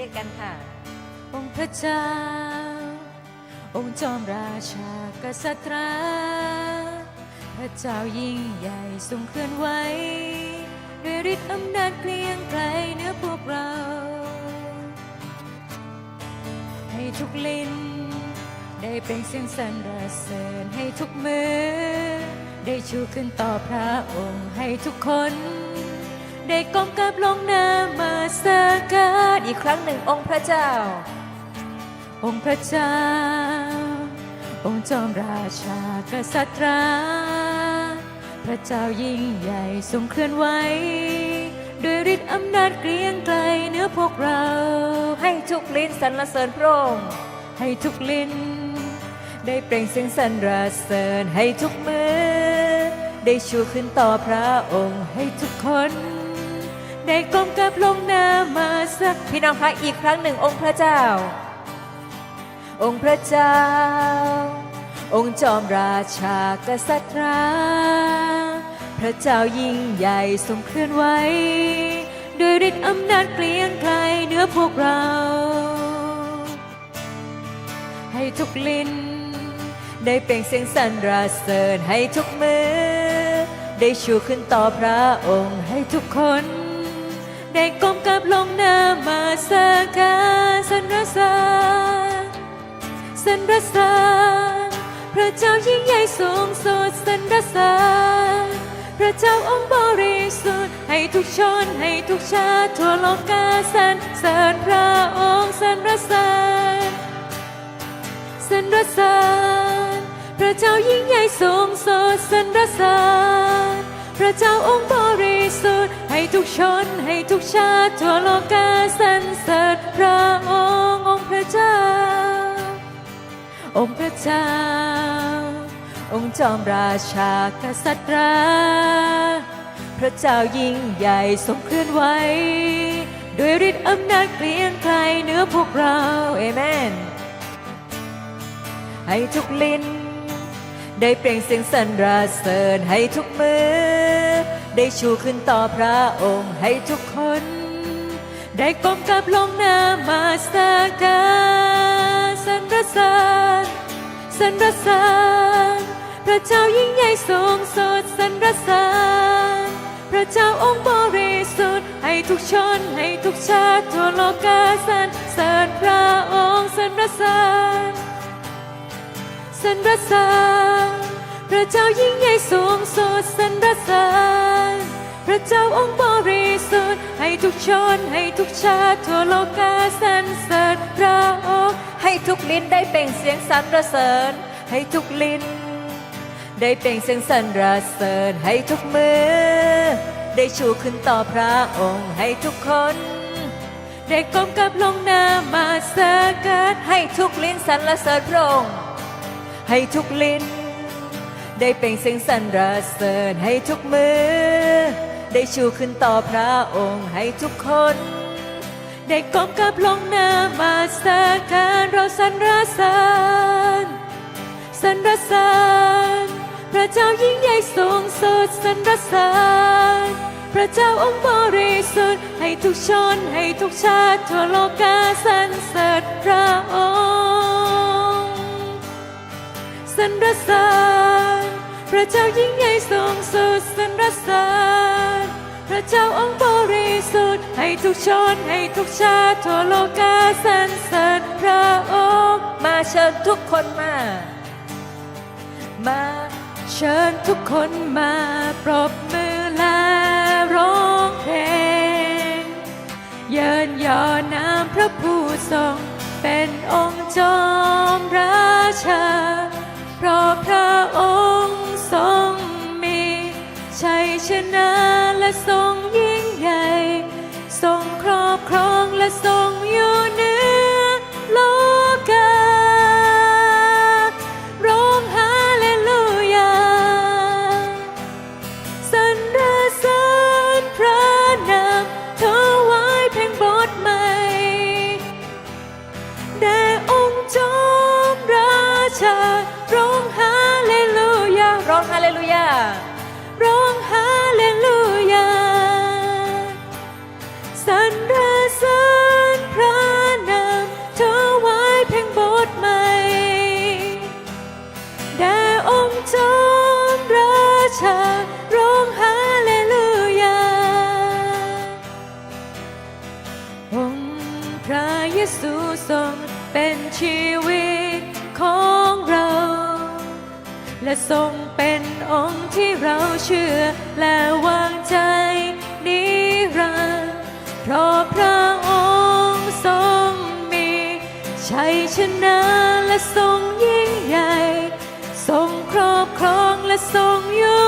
ด้วยกันค่ะ องค์พระเจ้า องค์จอมราชากษัตริย์พระเจ้ายิ่งใหญ่ทรงเคลื่อนไหวด้วยฤทธิ์อำนาจเกลียงไกลเนื้อพวกเรา ให้ทุกลิ้น ได้เป็นเสียงสรรเสริญให้ทุกมือ ได้ชูขึ้นต่อพระองค์ให้ทุกคน ได้ก้มกับลงนามาสการอีกครั้งหนึ่งองค์พระเจ้า องค์พระเจ้า องค์จอมราชากษัตริย์พระเจ้ายิ่งใหญ่ทรงเคลื่อนไหวด้วยฤทธิ์อำนาจเกรียงไกลเหนือพวกเรา ให้ทุกลิ้นสรรเสริญพระองค์ให้ทุกลิ้น ได้เปล่งเสียงสรรเสริญให้ทุกมือ ได้ชูขึ้นต่อพระองค์ให้ทุกคน ได้ก้มกับลงนามาสักพี่น้องคะอีกครั้งหนึ่งองค์พระเจ้า องค์พระเจ้า องค์จอมราชากษัตริย์พระเจ้ายิ่งใหญ่ทรงเคลื่อนไหวด้วยฤทธิ์อำนาจเกลียงไกลเหนือพวกเรา ให้ทุกลิ้น ได้เปล่งเสียงสรรเสริญให้ทุกมือ ได้ชูขึ้นต่อพระองค์ให้ทุกคน ได้ก้มกับลงหน้ามาสักกาสรรเสริญสรรเสริญพระเจ้ายิ่งใหญ่สูงสุดสรรเสริญพระเจ้าองค์บริสุทธิ์ให้ทุกชนให้ทุกชาติทั่วโลกกาสรรเสริญพระองค์สรรเสริญสรรเสริญพระเจ้ายิ่งใหญ่สูงสุดสรรเสริญ ระเจ้าองค์บริสุทธิ์ให้ทุกชนให้ทุกชาติทั่วโลกาสรรเสริญพระองค์องค์พระเจ้า องค์พระเจ้า องค์จอมราชากษัตริย์พระเจ้ายิ่งใหญ่ทรงเคลื่อนไหวด้วยฤทธิ์อำนาจเกลียงไกลเหนือพวกเราเอเมนให้ทุกลิ้น ได้เปล่งเสียงสรรเสริญให้ทุกมือ ได้ชูขึ้นต่อพระองค์ให้ทุกคน ได้ก้มกับลงหน้ามาสักการสรรเสริญสรรเสริญพระเจ้ายิ่งใหญ่สูงสดสรรเสริญพระเจ้าองค์บริสุทธิ์ให้ทุกชนให้ทุกชาติทั่วโลกาสรรเสริญพระองค์สรรเสริญ สรรเสริญพระเจ้ายิ่งใหญ่สูงสุดสรรเสริญพระเจ้าองค์บริสุทธิ์ให้ทุกชนให้ทุกชาติทั่วโลกาสรรเสริญพระองค์ให้ทุกลิ้นได้เปล่งเสียงสรรเสริญให้ทุกลิ้น ได้เปล่งเสียงสรรเสริญให้ทุกมือ ได้ชูขึ้นต่อพระองค์ให้ทุกคนได้ก้มกับลงหน้ามาสการให้ทุกลิ้นสรรเสริญพระองค์ ให้ทุกลิ้น ได้เปล่งเสียงสรรเสริญให้ทุกมือ ได้ชูขึ้นต่อพระองค์ให้ทุกคน ได้ก้มกับลงหน้ามาสการเราสรรเสริญสรรเสริญพระเจ้ายิ่งใหญ่สูงสุดสรรเสริญพระเจ้าองค์บริสุทธิ์ให้ทุกชนให้ทุกชาติทั่วโลกาสรรเสริญพระองค์ สรรเสริญพระเจ้ายิ่งใหญ่สูงสุดสรรเสริญพระเจ้าองค์บริสุทธิ์ให้ทุกชนให้ทุกชาติทั่วโลกาสรรเสริญพระองค์มาเชิญทุกคนมา มาเชิญทุกคนมาปรบมือและร้องเพลงเยินยอนามพระผู้ทรงเป็นองค์จอมราชา ทรงยิ่งใหญ่ ทรงครอบครองและทรงอยู่เหนื สรรเสริญพระนามเถวาเพ่งบทใหม่แด่องค์จอมราชาร้องฮาเลลูยา องค์พระเยซูทรงเป็นชีวิตของเรา และทรงเป็นองค์ที่เราเชื่อและวางใจ ร์เพราะพระองค์ทรงมีชัยชนะและทรงยิ่งใหญ่ ทรงครอบครองและทรงอยู่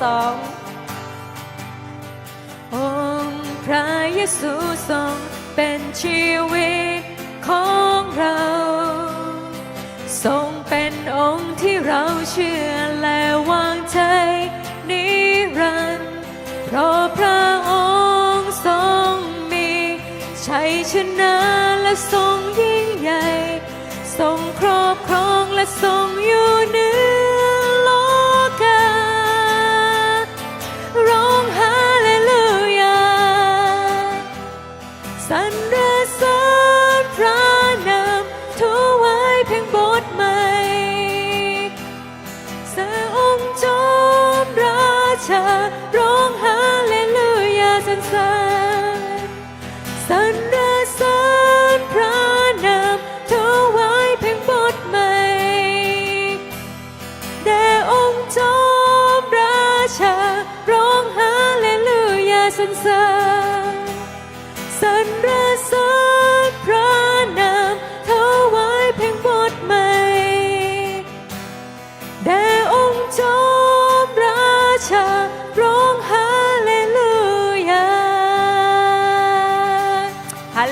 สององค์พระเยซูทรงเป็นชีวิตของเรา ทรงเป็นองค์ที่เราเชื่อและวางใจนิรันดร์เพราะพระองค์ทรงมีชัยชนะและทรงยิ่งใหญ่ ทรงครอบครองและทรงอยู่เหนือ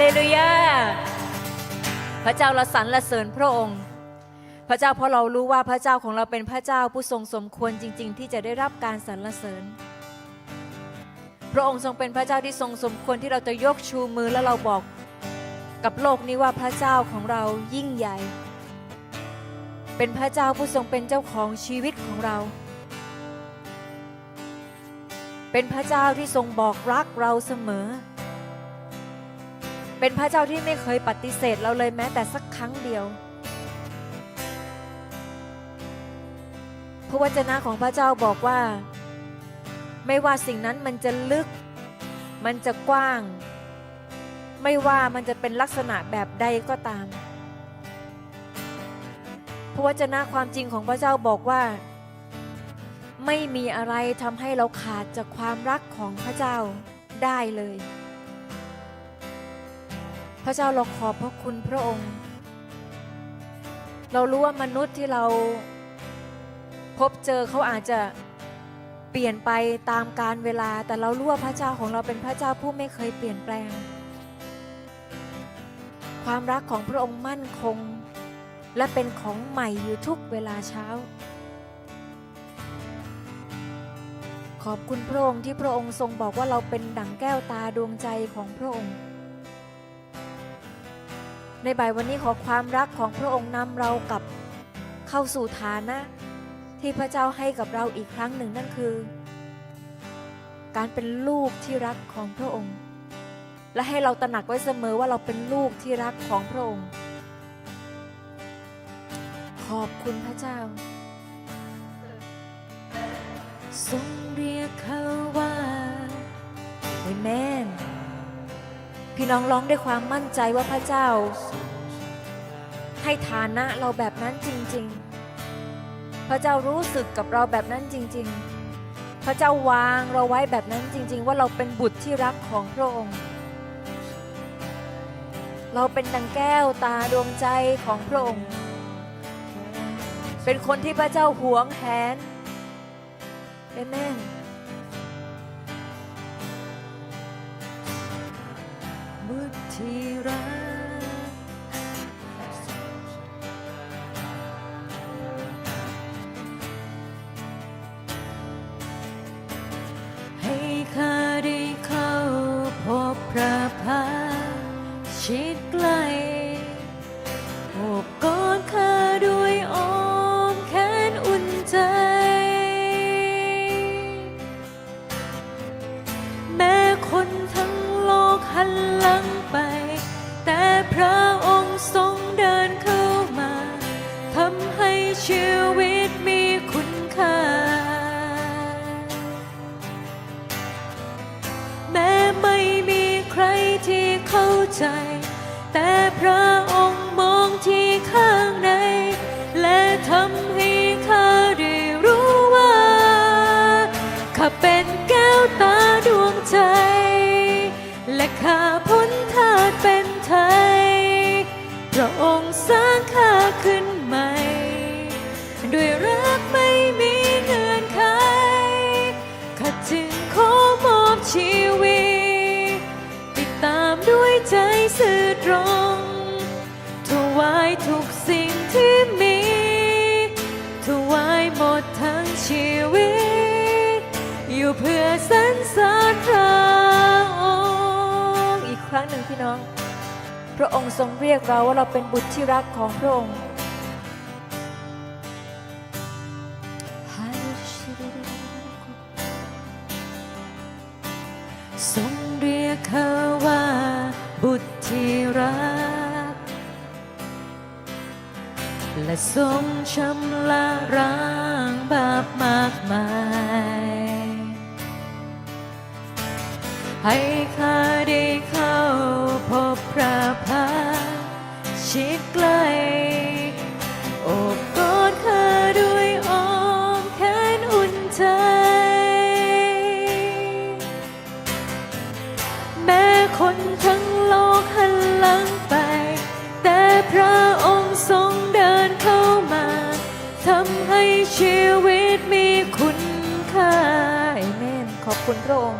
เลลูยา พระเจ้าเราสรรเสริญพระองค์ พระเจ้าเพราะเรารู้ว่าพระเจ้าของเราเป็นพระเจ้าผู้ทรงสมควรจริง ๆ ที่จะได้รับการสรรเสริญ พระองค์ทรงเป็นพระเจ้าที่ทรงสมควรที่เราจะยกชูมือแล้วเราบอกกับโลกนี้ว่าพระเจ้าของเรายิ่งใหญ่ เป็นพระเจ้าผู้ทรงเป็นเจ้าของชีวิตของเรา เป็นพระเจ้าที่ทรงบอกรักเราเสมอ เป็นพระเจ้าที่ไม่เคยปฏิเสธเราเลยแม้แต่สักครั้งเดียว พระวจนะของพระเจ้าบอกว่า ไม่ว่าสิ่งนั้นมันจะลึก มันจะกว้าง ไม่ว่ามันจะเป็นลักษณะแบบใดก็ตาม พระวจนะความจริงของพระเจ้าบอกว่า ไม่มีอะไรทำให้เราขาดจากความรักของพระเจ้าได้เลย พระเจ้าเราขอบพระคุณพระองค์ เรารู้ว่ามนุษย์ที่เราพบเจอเขาอาจจะเปลี่ยนไปตามการเวลา แต่เรารู้ว่าพระเจ้าของเราเป็นพระเจ้าผู้ไม่เคยเปลี่ยนแปลง ความรักของพระองค์มั่นคง และเป็นของใหม่อยู่ทุกเวลาเช้า ขอบคุณพระองค์ที่พระองค์ทรงบอกว่าเราเป็นดั่งแก้วตาดวงใจของพระองค์ ในบ่ายวันนี้ขอความรักของพระองค์นำเรากลับเข้าสู่ฐานะ ที่พระเจ้าให้กับเราอีกครั้งหนึ่งนั่นคือ การเป็นลูกที่รักของพระองค์ และให้เราตระหนักไว้เสมอว่าเราเป็นลูกที่รักของพระองค์ ขอบคุณพระเจ้าทรงเรียกเขาว่าเอเมน พี่น้องร้องด้วยความมั่นใจว่าพระเจ้า ให้ฐานะเราแบบนั้นจริง ๆ พระเจ้ารู้สึกกับเราแบบนั้นจริง ๆ พระเจ้าวางเราไว้แบบนั้นจริง ๆ ว่าเราเป็นบุตรที่รักของพระองค์ เราเป็นดังแก้วตาดวงใจของพระองค์ เป็นคนที่พระเจ้าหวงแหนเอเมน ที่รัก พี่น้อง พระองค์ทรงเรียกเราว่าเราเป็นบุตรที่รักของพระองค์ทรงเรียกเขาว่า บุตรที่รัก และทรงชำระร้างบาปมากมาย ให้ข้าได้ คุณพระอง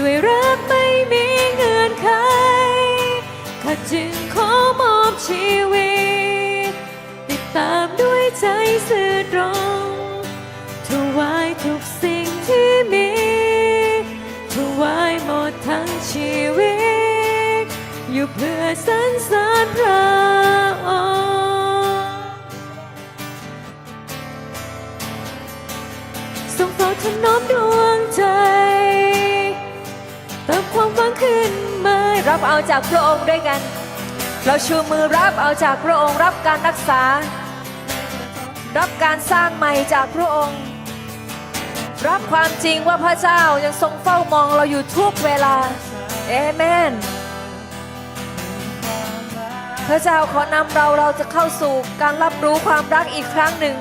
ด้วยรักไม่มีเงื่อนไขข้าจึงขอมอบชีวิต ติดตามด้วยใจซื่อตรงถวายทุกสิ่งที่มีถวายหมดทั้งชีวิต อยู่เพื่อสรรเสริญพระองค์ทรงเฝ้าถนอมด้วย ความฝันขึ้นมารับเอาจากพระองค์ด้วยกัน เราชูมือรับเอาจากพระองค์ รับการรักษา รับการสร้างใหม่จากพระองค์ รับความจริงว่าพระเจ้ายังทรงเฝ้ามองเราอยู่ทุกเวลาเอเมนพระเจ้าขอนำเราเราจะเข้าสู่การรับรู้ความรักอีกครั้งหนึ่ง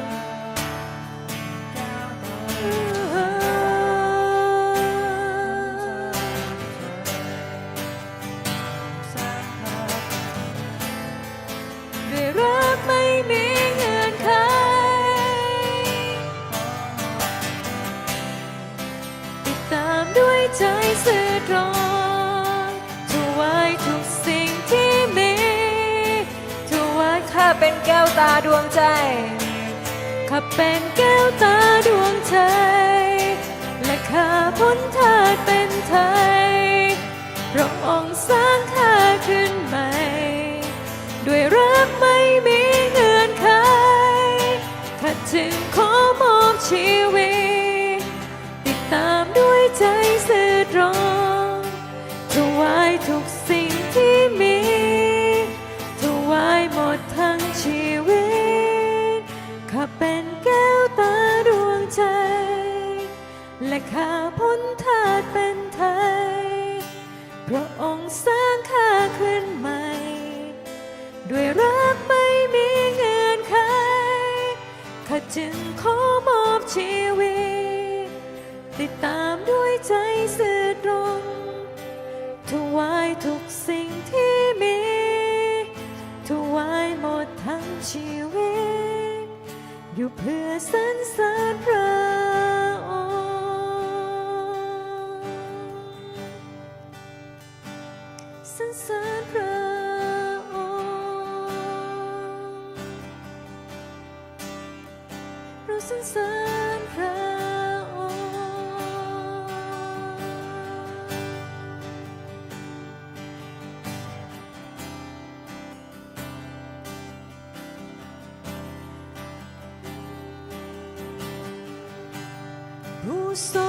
repente. และข้าพ้นทาตเป็นไทย พระองค์สร้างข้าขึ้นใหม่ ด้วยรักไม่มีเงื่อนไขข้าจึงขอมอบชีวิต ติดตามด้วยใจสื่อตรงถวายทุกสิ่งที่มีถวายหมดทั้งชีวิต อยู่เพื่อสรรเสริญพระ ผู้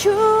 ท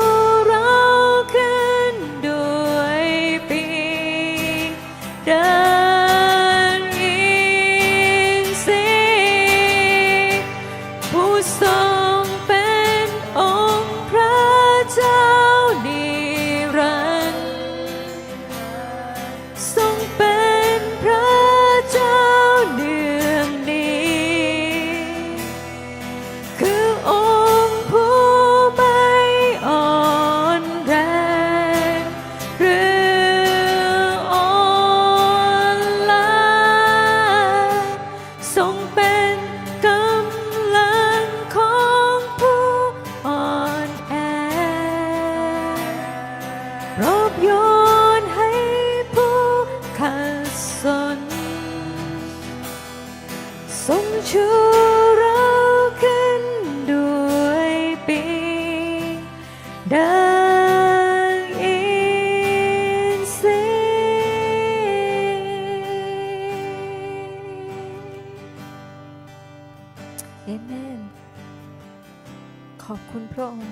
ขอบคุณพระองค์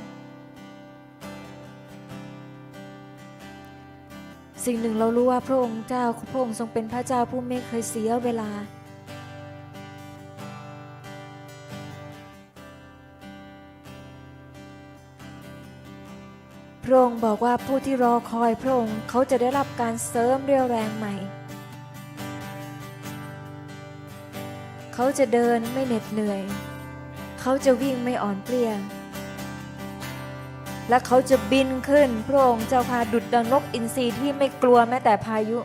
สิ่งหนึ่งเรารู้ว่าพระองค์เจ้าพระองค์ทรงเป็นพระเจ้าผู้ไม่เคยเสียเวลา พระองค์บอกว่าผู้ที่รอคอยพระองค์เขาจะได้รับการเสริมเรี่ยวแรงใหม่ เขาจะเดินไม่เหน็ดเหนื่อย เขาจะวิ่งไม่อ่อนเปลี้ย และเขาจะบินขึ้นพระองค์เจ้าพาดุดดังนกอินทรีที่ไม่กลัวแม้แต่พายุ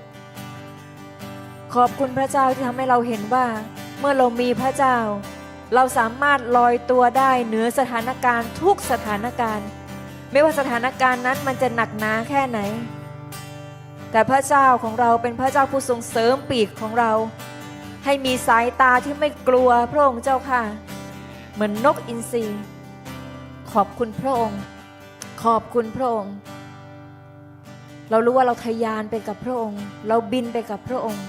ขอบคุณพระเจ้าที่ทำให้เราเห็นว่า เมื่อเรามีพระเจ้า เราสามารถลอยตัวได้เหนือสถานการณ์ทุกสถานการณ์ ไม่ว่าสถานการณ์นั้นมันจะหนักหนาแค่ไหน แต่พระเจ้าของเราเป็นพระเจ้าผู้ทรงเสริมปีกของเรา ให้มีสายตาที่ไม่กลัวพระองค์เจ้าค่ะ เหมือนนกอินทรีขอบคุณพระองค์ ขอบคุณพระองค์ เรารู้ว่าเราทะยานไปกับพระองค์ เราบินไปกับพระองค์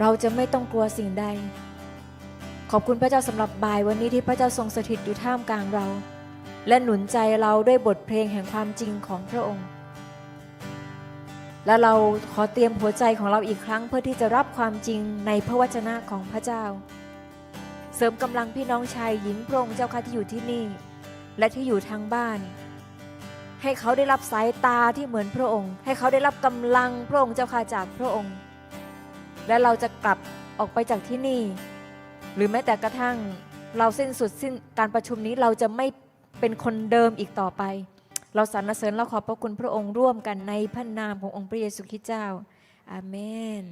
เราจะไม่ต้องกลัวสิ่งใด ขอบคุณพระเจ้าสำหรับบ่ายวันนี้ที่พระเจ้าทรงสถิตอยู่ท่ามกลางเรา และหนุนใจเราด้วยบทเพลงแห่งความจริงของพระองค์ และเราขอเตรียมหัวใจของเราอีกครั้งเพื่อที่จะรับความจริงในพระวจนะของพระเจ้า เสริมกำลังพี่น้องชายหญิงพระองค์เจ้าค่ะที่อยู่ที่นี่ และที่อยู่ทางบ้าน ให้เขาได้รับสายตาที่เหมือนพระองค์ ให้เขาได้รับกำลังพระองค์เจ้าค่ะจากพระองค์ และเราจะกลับออกไปจากที่นี่ หรือแม้แต่กระทั่งเราสิ้นสุดสิ้นการประชุมนี้เราจะไม่เป็นคนเดิมอีกต่อไป เราสรรเสริญและขอบพระคุณพระองค์ร่วมกันในพระนามขององค์พระเยซูคริสต์เจ้าอาเมน